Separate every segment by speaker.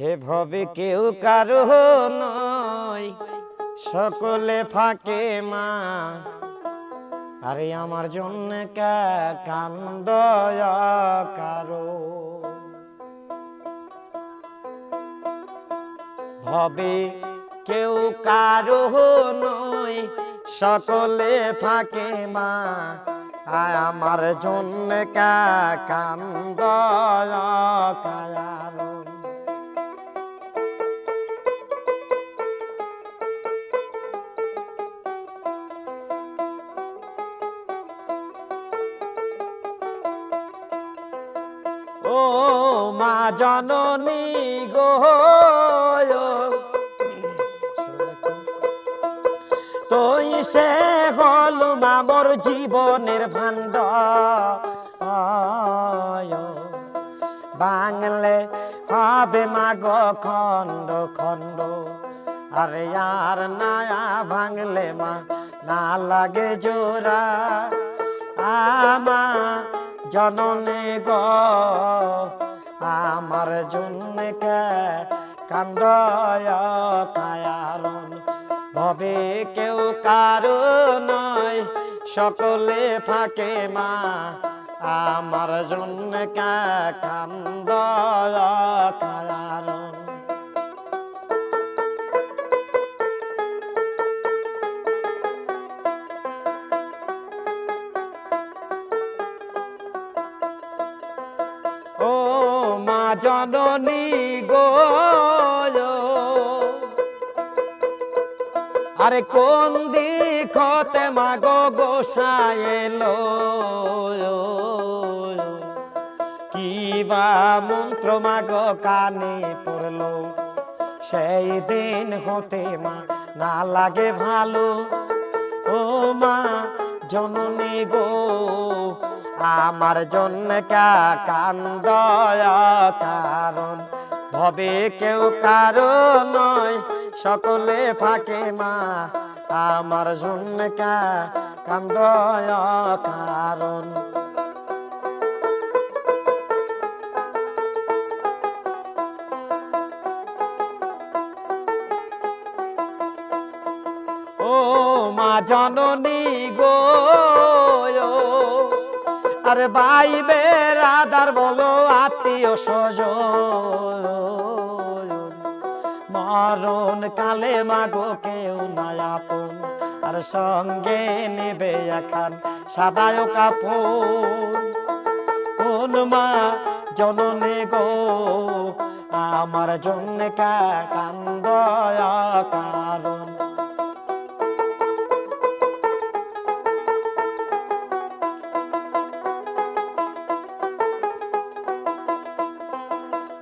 Speaker 1: হে ভবে কেউ কারও নয় সকলে ফাঁকে মা। আরে আমার জন্য কান্দ কারও। ভবে কেউ কারও নয় সকলে ফাঁকে মা। আমার জন্য কান্দ কারও। ও মা জননী গো, তুই সে হল মামর জীবনের ভাণ্ড বাংলে হবে মাগ খণ্ড খণ্ড, আরে আর নায়া ভাঙলে মা না লাগে জোড়া। আমা জননে গ, আমার জন্য কান্দয় কায়ারণ। ভবে কেউ কারও নয়, সকলে ফাঁকে মা। আমার জন্য কান্দয় কায়ারণ। জননী গো আরে কোন দিকতে মাগো গোসাইলো কিবা মন্ত্র মাগো কানে পড়ল? সেই দিন হতে মা না লাগে ভালো। ও মা, জননী গো আমার জন্য কান্দ কারণ, ভবে কেউ কারও নয়, সকলে ফাঁকে মা। আমার জন্য কান্দ কারণ। ও মা জননী গো আরে ভাই বেরাদার বলো, আত্মীয় স্বজ মরণ কালে মাগো কেউ নাই আপন, আর সঙ্গে নেবে এখান সাদায় কোন মা জননী গো, আমার জন্য কান্দ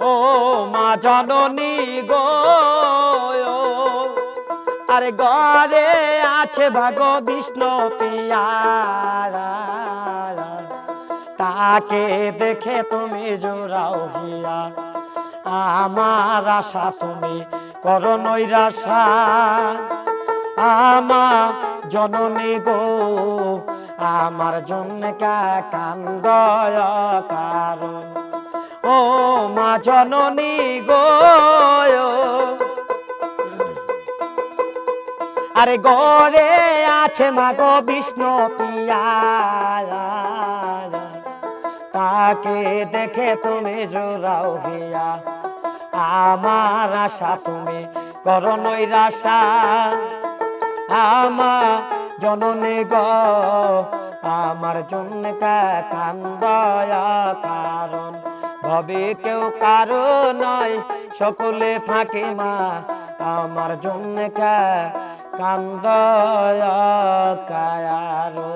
Speaker 1: ও মা জননী গো। আরে ঘরে আছে ভাগ বিষ্ণু পিয়ারা। তাকে দেখে তুমি জোরাও হিয়া। আমার আশা তুমি করো নৈরাশা। আমার জননী গো, আমার জন্য কান্দ কারণ। ও মা জননী গো আরে গরে আছে মা গো বিষ্ণু পিয়া তাকে দেখে তুমি জোরাও গিয়া আমার আশা তুমি করো নৈরাশা। আমার জননী গ, আমার জন্য কান্দ কারণ। ভবে কেউ কারও নয়। সকলে ফাঁকে মা আমার জন্য কান্দ কায়ারো।